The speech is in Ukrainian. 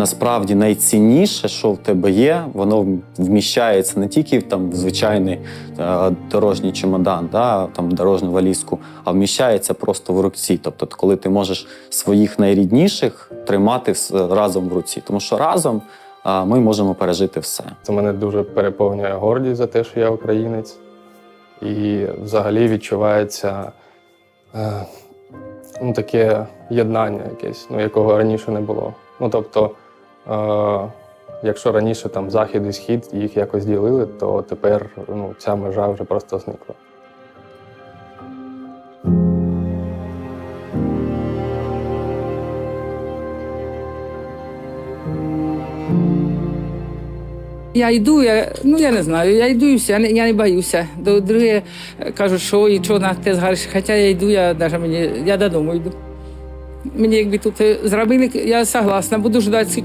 насправді найцінніше, що в тебе є, воно вміщається не тільки там в звичайний е, дорожній чемодан, да, там дорожню валізку, а вміщається просто в руці. Тобто, коли ти можеш своїх найрідніших тримати разом в руці, тому що разом е, ми можемо пережити все. Це мене дуже переповнює гордість за те, що я українець. І взагалі відчувається е, ну, таке єднання якесь, ну, якого раніше не було. Ну, тобто, якщо раніше там захід і схід їх якось ділили, то тепер ну, ця межа вже просто зникла. Я йду, я, ну я не знаю, я йду і я не, я не боюся. До друге кажуть, що і що на те згариш. Хоча я йду, я навіть мені, я додому йду. Мені якби тут е, зробили, я согласна, буду ждати, скільки